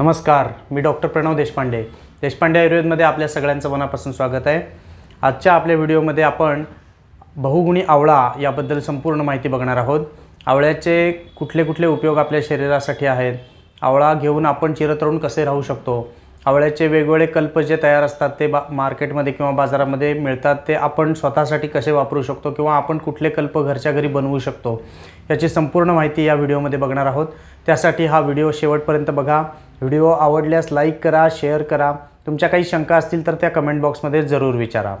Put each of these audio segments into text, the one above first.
नमस्कार मी डॉक्टर प्रणव देशपांडे. देशपांडे आयुर्वेदमध्ये आपल्या सगळ्यांचं मनापासून स्वागत आहे. आजच्या आपल्या व्हिडिओमध्ये आपण बहुगुणी आवळा याबद्दल संपूर्ण माहिती बघणार आहोत. आवळ्याचे कुठले कुठले उपयोग आपल्या शरीरासाठी आहेत? आवळा घेऊन आपण चिरतरुण कसे राहू शकतो? आवळ्याचे वेगवेगळे कल्प जे तयार असतात ते बा मार्केटमध्ये किंवा बाजारामध्ये मिळतात ते आपण स्वतःसाठी कसे वापरू शकतो किंवा आपण कुठले कल्प घरच्या घरी बनवू शकतो याची संपूर्ण माहिती या व्हिडिओमध्ये बघणार आहोत. त्यासाठी हा व्हिडिओ शेवटपर्यंत बघा. व्हिडिओ आवडल्यास लाईक करा शेअर करा. तुमच्या काही शंका असतील तर त्या कमेंट बॉक्समध्ये जरूर विचारा.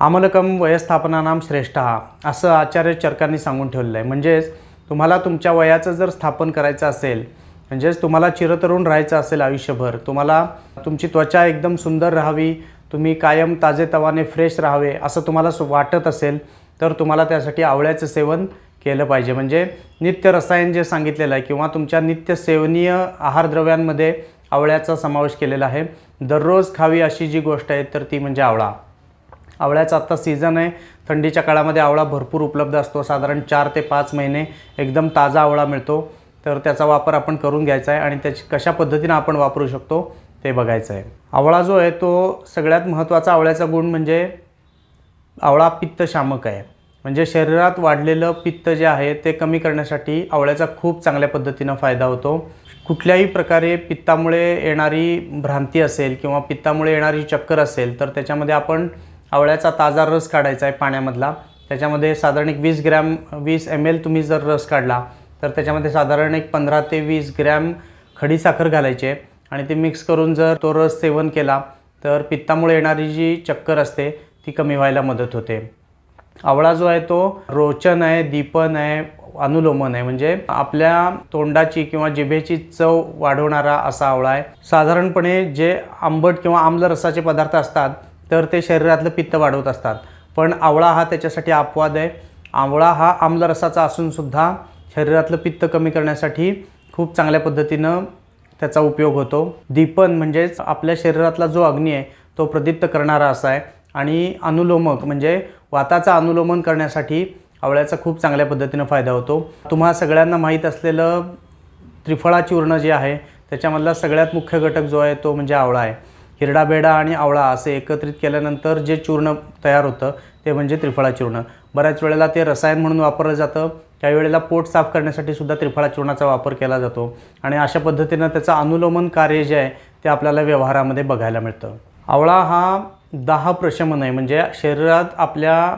आमलकम वयस्थापनानाम श्रेष्ठ हा असं आचार्य चरकांनी सांगून ठेवलेलं आहे. म्हणजेच तुम्हाला तुमच्या वयाचं जर स्थापन करायचं असेल म्हणजेच तुम्हाला चिरतरुण राहायचं असेल आयुष्यभर तुम्हाला तुमची त्वचा एकदम सुंदर राहावी तुम्ही कायम ताजेतवाने फ्रेश राहावे असं तुम्हाला वाटत असेल तर तुम्हाला त्यासाठी आवळ्याचं सेवन केलं पाहिजे. म्हणजे नित्य रसायन जे सांगितलेलं आहे किंवा तुमच्या नित्य सेवनीय आहारद्रव्यांमध्ये आवळ्याचा समावेश केलेला आहे. दररोज खावी अशी जी गोष्ट आहे तर ती म्हणजे आवळा. आवळ्याचा आत्ता सीझन आहे. थंडीच्या काळामध्ये आवळा भरपूर उपलब्ध असतो. साधारण चार ते पाच महिने एकदम ताजा आवळा मिळतो. तर त्याचा वापर आपण करून घ्यायचा आहे आणि त्याची कशा पद्धतीनं आपण वापरू शकतो ते बघायचं आहे. आवळा जो आहे तो सगळ्यात महत्त्वाचा आवळ्याचा गुण म्हणजे आवळा पित्तशामक आहे. म्हणजे शरीरात वाढलेलं पित्त जे आहे ते कमी करण्यासाठी आवळ्याचा खूप चांगल्या पद्धतीनं फायदा होतो. कुठल्याही प्रकारे पित्तामुळे येणारी भ्रांती असेल किंवा पित्तामुळे येणारी चक्कर असेल तर त्याच्यामध्ये आपण आवळ्याचा ताजा रस काढायचा आहे पाण्यामधला. त्याच्यामध्ये साधारण एक वीस ग्रॅम वीस एम एल तुम्ही जर रस काढला तर त्याच्यामध्ये साधारण एक पंधरा ते वीस ग्रॅम खडीसाखर घालायची आहे. आणि ते मिक्स करून जर तो रस सेवन केला तर पित्तामुळे येणारी जी चक्कर असते ती कमी व्हायला मदत होते. आवळा जो आहे तो रोचन आहे दीपन आहे अनुलोमन आहे. म्हणजे आपल्या तोंडाची किंवा जिभेची चव वाढवणारा असा आवळा आहे. साधारणपणे जे आंबट किंवा आम्ल रसाचे पदार्थ असतात तर ते शरीरातलं पित्त वाढवत असतात. पण आवळा हा त्याच्यासाठी अपवाद आहे. आवळा हा आम्ल रसाचा असून सुद्धा शरीरातलं पित्त कमी करण्यासाठी खूप चांगल्या पद्धतीनं त्याचा उपयोग होतो. दीपन म्हणजेच आपल्या शरीरातला जो अग्नी आहे तो प्रदीप्त करणारा असा आहे. आणि अनुलोमक म्हणजे वाताचा अनुलोमन करण्यासाठी आवळ्याचा खूप चांगल्या पद्धतीनं फायदा होतो. तुम्हा सगळ्यांना माहीत असलेलं त्रिफळा चूर्ण जे आहे त्याच्यामधला सगळ्यात मुख्य घटक जो आहे तो म्हणजे आवळा आहे. हिरडाबेडा आणि आवळा असे एकत्रित केल्यानंतर जे चूर्ण तयार होतं ते म्हणजे त्रिफळा चूर्ण बऱ्याच वेळेला ते रसायन म्हणून वापरलं जातं. त्यावेळेला वेळेला पोट साफ करण्यासाठी सुद्धा त्रिफळा चूर्णाचा वापर केला जातो. आणि अशा पद्धतीनं त्याचं अनुलोमन कार्य जे आहे ते आपल्याला व्यवहारामध्ये बघायला मिळतं. आवळा हा दहा प्रशमन आहे. म्हणजे शरीरात आपल्या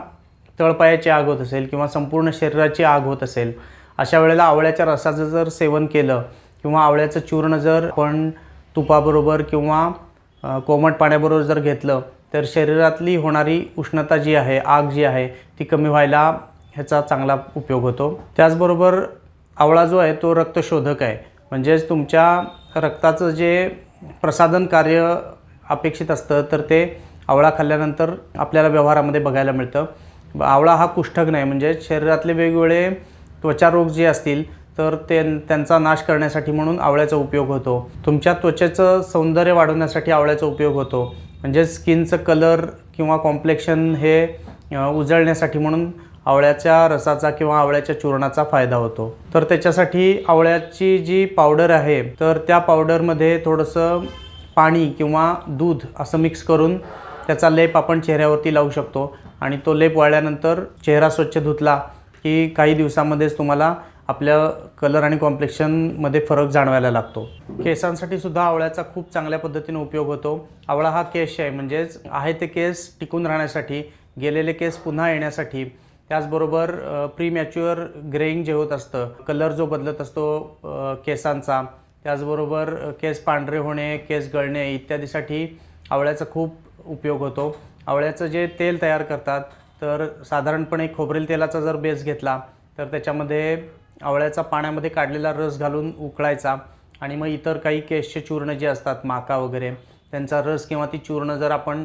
तळपायाची आग होत असेल किंवा संपूर्ण शरीराची आग होत असेल अशा वेळेला आवळ्याच्या रसाचं जर सेवन केलं किंवा आवळ्याचं चूर्ण जर आपण तुपाबरोबर किंवा कोमट पाण्याबरोबर जर घेतलं तर शरीरातली होणारी उष्णता जी आहे आग जी आहे ती कमी व्हायला ह्याचा चांगला उपयोग होतो. त्याचबरोबर आवळा जो आहे तो रक्तशोधक आहे. म्हणजेच तुमच्या रक्ताचं जे प्रसाधन कार्य अपेक्षित असतं तर ते आवळा खाल्ल्यानंतर आपल्याला व्यवहारामध्ये बघायला मिळतं. आवळा हा कुष्ठक नाही म्हणजे शरीरातले वेगवेगळे त्वचारोग जे असतील तर ते त्यांचा नाश करण्यासाठी म्हणून आवळ्याचा उपयोग होतो. तुमच्या त्वचेचं सौंदर्य वाढवण्यासाठी आवळ्याचा उपयोग होतो. म्हणजे स्किनचं कलर किंवा कॉम्प्लेक्शन हे उजळण्यासाठी म्हणून आवळ्याच्या रसाचा किंवा आवळ्याच्या चूर्णाचा फायदा होतो. तर त्याच्यासाठी आवळ्याची जी पावडर आहे तर त्या पावडरमध्ये थोडंसं पाणी किंवा दूध असं मिक्स करून त्याचा लेप आपण चेहऱ्यावरती लावू शकतो. आणि तो लेप वाळल्यानंतर चेहरा स्वच्छ धुतला की काही दिवसामध्येच तुम्हाला आपल्या कलर आणि कॉम्प्लेक्शनमध्ये फरक जाणवायला लागतो. केसांसाठी सुद्धा आवळ्याचा खूप चांगल्या पद्धतीने उपयोग होतो. आवळा हा केश आहे म्हणजेच आहे ते केस टिकून राहण्यासाठी गेलेले केस पुन्हा येण्यासाठी त्याचबरोबर प्री मॅच्युअर ग्रेईंग जे होत असतं कलर जो बदलत असतो केसांचा त्याचबरोबर केस पांढरे होणे केस गळणे इत्यादीसाठी आवळ्याचा खूप उपयोग होतो. आवळ्याचं जे तेल तयार करतात तर साधारणपणे खोबरेल तेलाचा जर बेस घेतला तर त्याच्यामध्ये आवळ्याचा पाण्यामध्ये काढलेला रस घालून उकळायचा आणि मग इतर काही केशचे चूर्ण जे असतात माका वगैरे त्यांचा रस किंवा ती चूर्ण जर आपण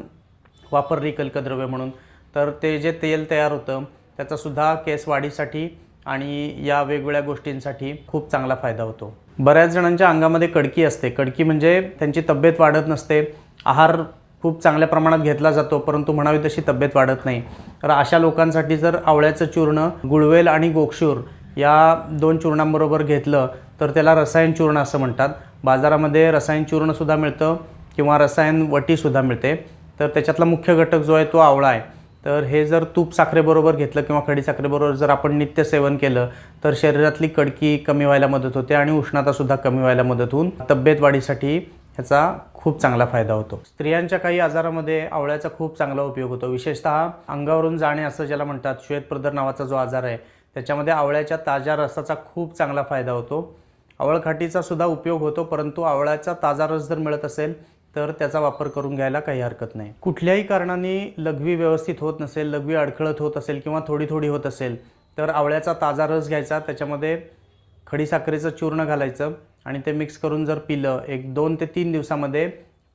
वापरली कल्कद्रव्य म्हणून तर ते जे तेल तयार होतं त्याचासुद्धा केस वाढीसाठी आणि या वेगवेगळ्या गोष्टींसाठी खूप चांगला फायदा होतो. बऱ्याच जणांच्या अंगामध्ये कडकी असते. कडकी म्हणजे त्यांची तब्येत वाढत नसते. आहार खूप चांगल्या प्रमाणात घेतला जातो परंतु म्हणावी तशी तब्येत वाढत नाही. तर अशा लोकांसाठी जर आवळ्याचं चूर्ण गुळवेल आणि गोक्षूर या दोन चूर्णांबरोबर घेतलं तर त्याला रसायन चूर्ण असं म्हणतात. बाजारामध्ये रसायन चूर्णसुद्धा मिळतं किंवा रसायन वटीसुद्धा मिळते. तर त्याच्यातला मुख्य घटक जो आहे तो आवळा आहे. तर हे जर तूप साखरेबरोबर घेतलं किंवा खडी साखरेबरोबर जर आपण नित्य सेवन केलं तर शरीरातली कडकी कमी व्हायला मदत होते आणि उष्णतासुद्धा कमी व्हायला मदत होऊन तब्येत वाढीसाठी ह्याचा खूप चांगला फायदा होतो. स्त्रियांच्या काही आजारामध्ये आवळ्याचा खूप चांगला उपयोग होतो. विशेषतः अंगावरून जाणे असं ज्याला म्हणतात श्वेतप्रदर नावाचा जो आजार आहे त्याच्यामध्ये आवळ्याच्या ताज्या रसाचा खूप चांगला फायदा होतो. आवळखाटीचा सुद्धा उपयोग होतो परंतु आवळ्याचा ताजा रस जर मिळत असेल तर त्याचा वापर करून घ्यायला काही हरकत नाही. कुठल्याही कारणाने लघवी व्यवस्थित होत नसेल लघवी अडखळत होत असेल किंवा थोडी थोडी होत असेल तर आवळ्याचा ताजा रस घ्यायचा त्याच्यामध्ये खडीसाखरेचं चूर्ण घालायचं आणि ते मिक्स करून जर पिलं एक दोन ते तीन दिवसामध्ये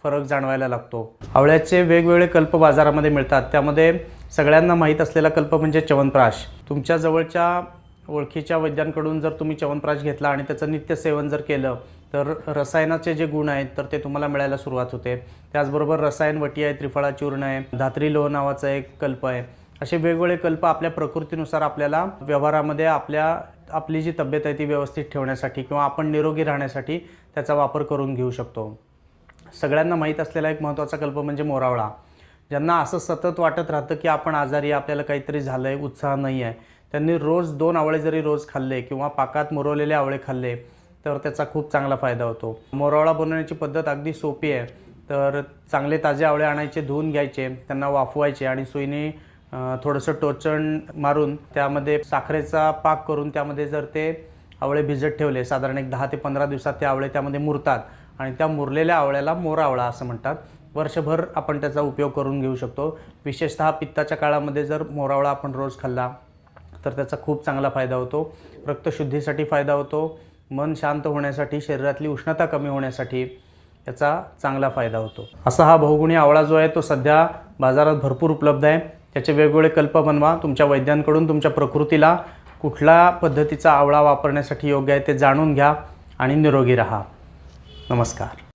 फरक जाणवायला लागतो. आवळ्याचे वेगवेगळे कल्प बाजारामध्ये मिळतात. त्यामध्ये सगळ्यांना माहीत असलेला कल्प म्हणजे च्यवनप्राश. तुमच्या जवळच्या ओळखीच्या वैद्यांकडून जर तुम्ही च्यवनप्राश घेतला आणि त्याचं नित्य सेवन जर केलं तर रसायनाचे जे गुण आहेत तर ते तुम्हाला मिळायला सुरुवात होते. त्याचबरोबर रसायन वटी आहे त्रिफळा चूर्ण आहे धात्री लोह नावाचा एक कल्प आहे. असे वेगवेगळे कल्प आपल्या प्रकृतीनुसार आपल्याला व्यवहारामध्ये आपल्या आपली जी तब्येत आहे ती व्यवस्थित ठेवण्यासाठी किंवा आपण निरोगी राहण्यासाठी त्याचा वापर करून घेऊ शकतो. सगळ्यांना माहीत असलेला एक महत्त्वाचा कल्प म्हणजे मोरावळा. ज्यांना असं सतत वाटत राहतं की आपण आजारी आपल्याला काहीतरी झालं आहे उत्साह नाही आहे त्यांनी रोज दोन आवळे जरी रोज खाल्ले किंवा पाकात मुरवलेले आवळे खाल्ले तर त्याचा खूप चांगला फायदा होतो. मोरावळा बनवण्याची पद्धत अगदी सोपी आहे. तर चांगले ताजे आवळे आणायचे धुवून घ्यायचे त्यांना वाफवायचे आणि सुईने थोडंसं टोचण मारून त्यामध्ये साखरेचा पाक करून त्यामध्ये जर ते आवळे भिजत ठेवले साधारण एक दहा ते पंधरा दिवसात ते आवळे त्यामध्ये मुरतात आणि त्या मुरलेल्या आवळ्याला मोरावळा असं म्हणतात. वर्षभर आपण त्याचा उपयोग करून घेऊ शकतो. विशेषतः पित्ताच्या काळामध्ये जर मोरावळा आपण रोज खाल्ला तर त्याचा खूप चांगला फायदा होतो. रक्तशुद्धीसाठी फायदा होतो. मन शांत होण्यासाठी शरीरातली उष्णता कमी होण्यासाठी याचा चांगला फायदा होतो. असा हा बहुगुणी आवळा जो आहे तो सध्या बाजारात भरपूर उपलब्ध आहे. त्याचे वेगवेगळे कल्प बनवा. तुमच्या वैद्यांकडून तुमच्या प्रकृतीला कुठल्या पद्धतीचा आवळा वापरण्यासाठी योग्य आहे ते जाणून घ्या आणि निरोगी राहा. नमस्कार.